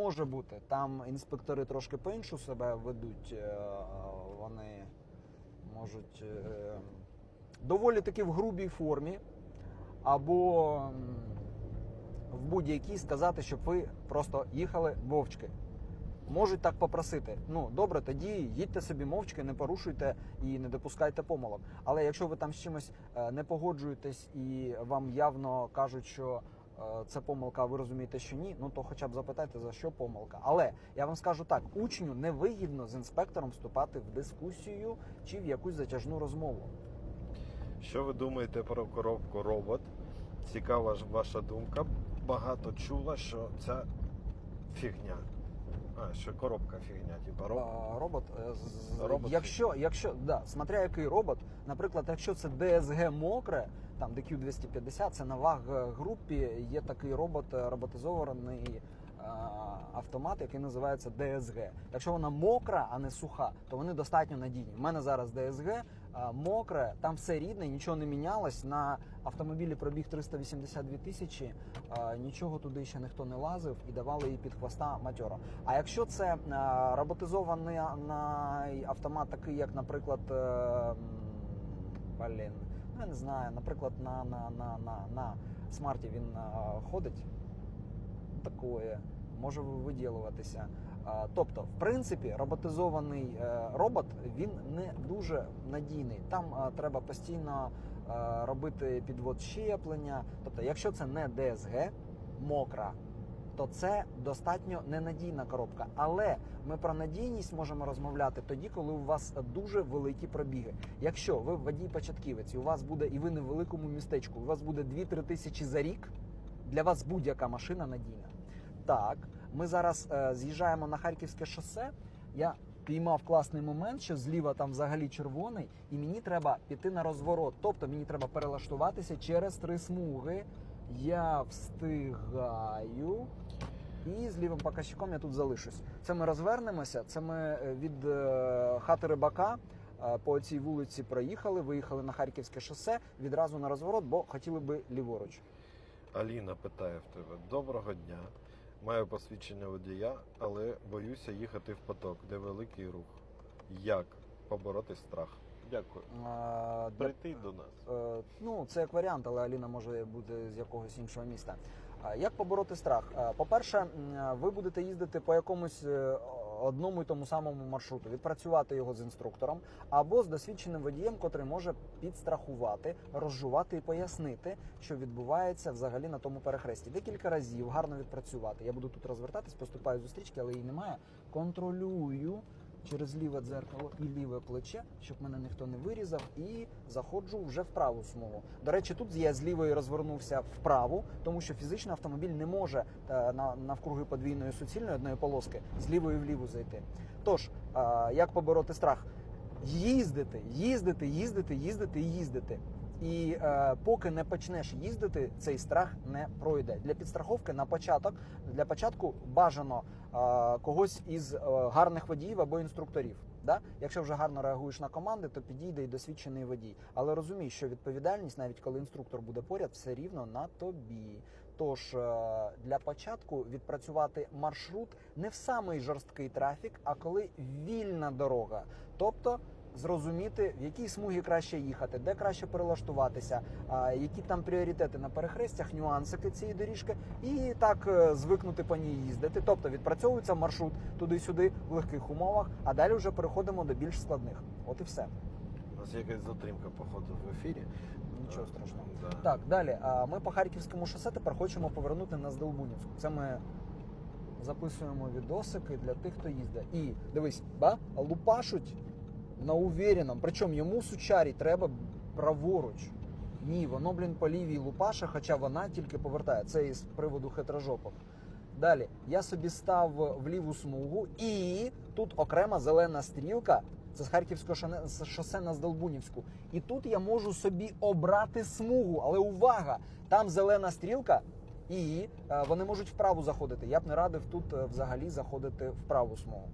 Може бути. Там інспектори трошки по-іншу себе ведуть. е, Вони можуть е, доволі таки в грубій формі або в будь-якій сказати, щоб ви просто їхали мовчки. Можуть так попросити. Ну добре, тоді їдьте собі мовчки, не порушуйте і не допускайте помилок. Але якщо ви там з чимось е, не погоджуєтесь і вам явно кажуть, що е, це помилка, а ви розумієте, що ні, ну то хоча б запитайте за що помилка. Але я вам скажу так: учню невигідно з інспектором вступати в дискусію чи в якусь затяжну розмову. Що ви думаєте про коробку робот? Цікава ж ваша думка. Багато чула, що ця фігня. А, що коробка фігня, типа робот. А, робот, е, Робот. якщо, якщо да, смотря який робот, наприклад, якщо це DSG мокре, там DQ250, це на ваг групі є такий робот, е, роботизований е, автомат, який називається DSG. Якщо вона мокра, а не суха, то вони достатньо надійні. У мене зараз DSG е, мокре, там все рідне, нічого не мінялось. На автомобілі пробіг 382 тисячі, е, нічого туди ще ніхто не лазив і давали їй під хвоста матьоро. А якщо це е, роботизований автомат, такий, як, наприклад, е, блін, я не знаю, наприклад, на, на, на, на, на смарті він е, ходить, такое, може виділуватися. Тобто, в принципі, роботизований е, робот він не дуже надійний. Там треба постійно робити підвод щеплення. Тобто, якщо це не DSG, мокра, то це достатньо ненадійна коробка. Але ми про надійність можемо розмовляти тоді, коли у вас дуже великі пробіги. Якщо ви водій початківець, і у вас буде і ви не в великому містечку, у вас буде 2-3 тисячі за рік. Для вас будь-яка машина надійна. Так, ми зараз е, з'їжджаємо на Харківське шосе. Я піймав класний момент, що зліва там взагалі червоний, і мені треба піти на розворот. Тобто мені треба перелаштуватися через три смуги. Я встигаю. І з лівим показчиком я тут залишусь. Це ми розвернемося. Це ми е, від е, хати рибака е, по цій вулиці проїхали, виїхали на Харківське шосе відразу на розворот, бо хотіли би ліворуч. Аліна питає в тебе: Доброго дня. Маю посвідчення водія, але боюся їхати в поток, де великий рух. Як побороти страх? Дякую. Для Прийти до нас. Е, Ну, це як варіант, але Аліна може бути з якогось іншого міста. Е, Як побороти страх? Е, По-перше, м, ви будете їздити по якомусь е, одному і тому самому маршруту, відпрацювати його з інструктором або з досвідченим водієм, котрий може підстрахувати, розжувати і пояснити, що відбувається взагалі на тому перехресті. Декілька разів гарно відпрацювати. Я буду тут розвертатись, поступаю зустрічки, але її немає. Контролюю через ліве дзеркало і ліве плече, щоб мене ніхто не вирізав, і заходжу вже в праву смугу. До речі, тут я з лівої розвернувся вправу, тому що фізично автомобіль не може е, на навкруги подвійної суцільної одної полоски з лівої в ліву зайти. Тож, е, як побороти страх? Їздити, їздити, їздити, їздити і їздити. І е, поки не почнеш їздити, цей страх не пройде. Для підстраховки на початок для початку бажано е, когось із е, гарних водіїв або інструкторів. Да? Якщо вже гарно реагуєш на команди, то підійде і досвідчений водій. Але розумій, що відповідальність, навіть коли інструктор буде поряд, все рівно на тобі. Тож е, для початку відпрацювати маршрут не в самий жорсткий трафік, а коли вільна дорога. Тобто зрозуміти, в якій смугі краще їхати, де краще перелаштуватися, які там пріоритети на перехрестях, нюансики цієї доріжки, і так е, звикнути по ній їздити. Тобто відпрацьовується маршрут туди-сюди в легких умовах, а далі вже переходимо до більш складних. От і все. У нас якась затримка, походу, в ефірі. Нічого страшного. Да. Так, далі. Ми по Харківському шосе тепер хочемо повернути на Здолбунівську. Це ми записуємо відосики для тих, хто їздить. І дивись, ба, лупашуть на увіреному. Причому йому сучарі треба праворуч. Ні, воно, блін, по лівій лупаше, хоча вона тільки повертає. Це із приводу хитрожопок. Далі я собі став в ліву смугу, і тут окрема зелена стрілка. Це з Харківського шосе на Здолбунівську. І тут я можу собі обрати смугу. Але увага! Там зелена стрілка, і е, вони можуть вправу заходити. Я б не радив тут е, взагалі заходити в праву смугу.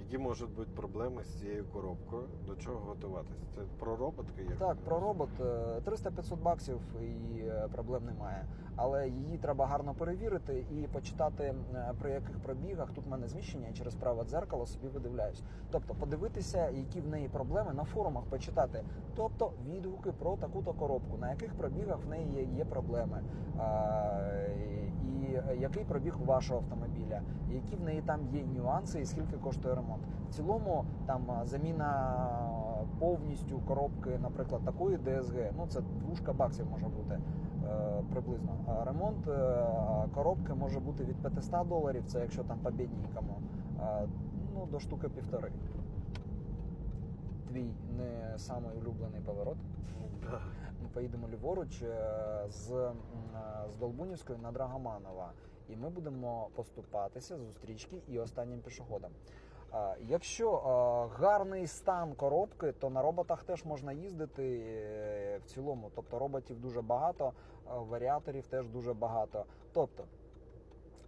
Які можуть бути проблеми з цією коробкою? До чого готуватися? Це про роботки? Як Так, про робот е, 300-500 баксів і е, проблем немає. Але її треба гарно перевірити і почитати е, при яких пробігах. Тут в мене зміщення я через праве дзеркало собі видивляюсь. Тобто подивитися, які в неї проблеми на форумах почитати. Тобто відгуки про таку-то коробку, на яких пробігах в неї є, проблеми, який пробіг у вашого автомобіля, які в неї там є нюанси, і скільки коштує ремонт. В цілому там заміна повністю коробки, наприклад, такої DSG, ну це двушка баксів може бути е, приблизно. Ремонт е, коробки може бути від 500 доларів, це якщо там по бідненькому, ну до штуки півтори. Твій не самий улюблений поворот. Ми поїдемо ліворуч е, з, е, з Долбунівської на Драгоманова, і ми будемо поступатися зустрічки і останнім пішоходом. Е, Якщо гарний стан коробки, то на роботах теж можна їздити в цілому. Тобто роботів дуже багато, варіаторів теж дуже багато. Тобто,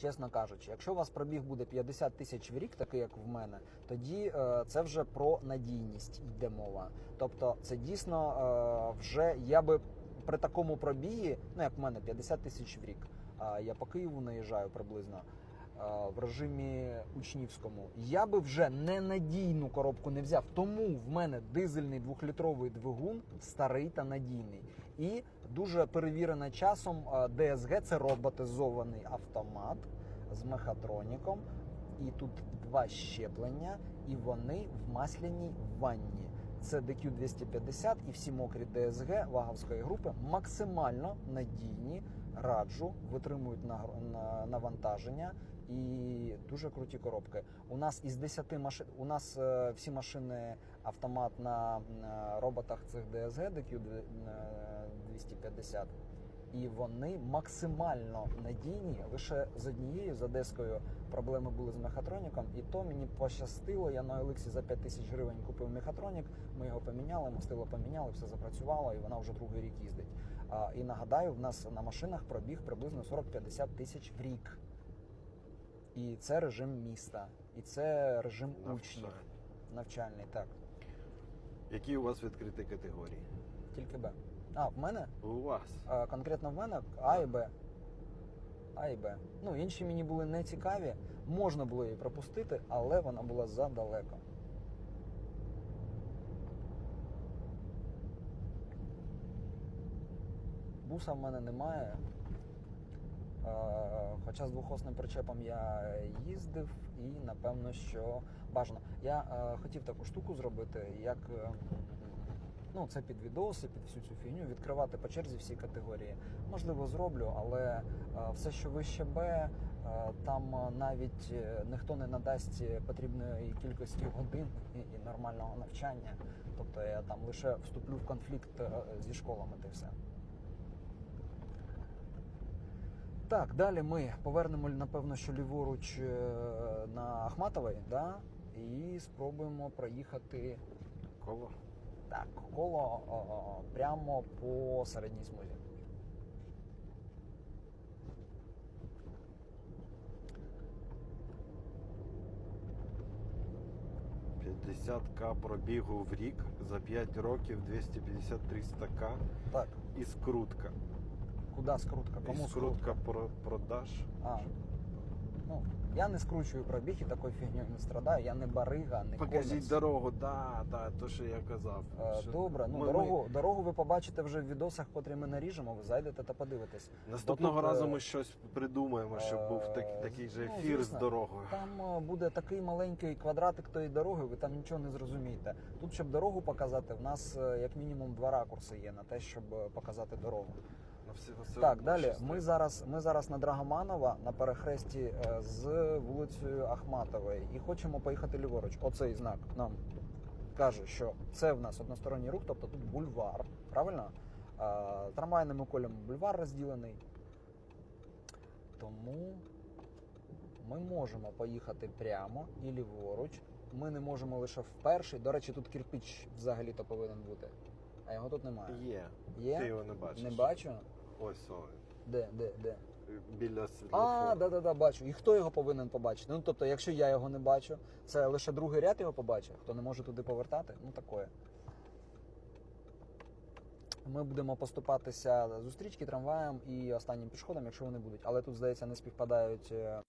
чесно кажучи, якщо у вас пробіг буде 50 тисяч в рік, такий як в мене, тоді е, це вже про надійність йде мова. Тобто, це дійсно е, вже я би при такому пробігі, ну як в мене 50 тисяч в рік. А я по Києву наїжджаю приблизно е, в режимі учнівському. Я би вже ненадійну коробку не взяв. Тому в мене дизельний двохлітровий двигун старий та надійний. І дуже перевірена часом DSG це роботизований автомат з мехатроніком. І тут два щеплення, і вони в масляній ванні. Це DQ250 і всі мокрі DSG ваговської групи максимально надійні, раджу, витримують навантаження і дуже круті коробки. У нас із 10 машин, у нас е, всі машини автомат на, на роботах цих DSG DQ250. І вони максимально надійні. Лише з однією з одеською проблеми були з мехатроніком, і то мені пощастило. Я на Еликсі за 5 тисяч гривень купив мехатронік. Ми його поміняли, мастило поміняли, все запрацювало, і вона вже другий рік їздить. А, і нагадаю, в нас на машинах пробіг приблизно 40-50 тисяч в рік. І це режим міста, і це режим учнів навчальний. Так, Які у вас відкриті категорії? тільки Б. А, в мене У вас. А, конкретно в мене А і Б. А і Б. Ну, інші мені були не цікаві. Можна було її пропустити, але вона була задалеко. Буса в мене немає. Е, Хоча з двохосним причепом я їздив і напевно, що бажано. Я е, хотів таку штуку зробити, як е, ну, це під відоси, під всю цю фігню, відкривати по черзі всі категорії. Можливо, зроблю, але все, що вище Б, там навіть ніхто не надасть потрібної кількості годин і, нормального навчання. Тобто я там лише вступлю в конфлікт зі школами та все. Так, далі ми повернемо напевно, що ліворуч е, на Ахматовий, да? і спробуємо проїхати Коло? так, коло о, о, прямо по середній смузі. – 50к пробігу в рік за 5 років 250-300к Так, і скрутка. Куди скрутка? Кому скрутка про продаж. А, ну, я не скручую пробіг і такою фігньою не страдаю. Я не барига, не Покажіть комікс. дорогу, да, да, то, що я казав. Е, Що Добре, ну ми- дорогу, дорогу ви побачите вже в відосах, котрі ми наріжемо. Ви зайдете та подивитесь. Наступного Бо тут, разу е, ми щось придумаємо, щоб був так, е, такий же ну, ефір звісно. з дорогою. Там е, буде такий маленький квадратик тої дороги, ви там нічого не зрозумієте. Тут, щоб дорогу показати, в нас е, як мінімум два ракурси є на те, щоб е, показати дорогу. На все- все Так, далі. Ми зараз, ми зараз на Драгоманова на перехресті е, з вулицею Ахматової і хочемо поїхати ліворуч. Оцей знак нам каже, що це в нас односторонній рух, тобто тут бульвар. Правильно? Е, Трамвайними колями бульвар розділений. Тому ми можемо поїхати прямо і ліворуч. Ми не можемо лише в перший. До речі, тут кирпич взагалі-то повинен бути. А його тут немає. Є. Є? Ти його не бачиш. Не бачу. Ось о. Де, де, де? біля світлофору. А, да, да, да, бачу. І хто його повинен побачити? Ну тобто, якщо я його не бачу, це лише другий ряд його побачив, хто не може туди повертати, ну такое. Ми будемо поступатися зустрічки трамваєм і останнім пішходом, якщо вони будуть. Але тут, здається, не співпадають е,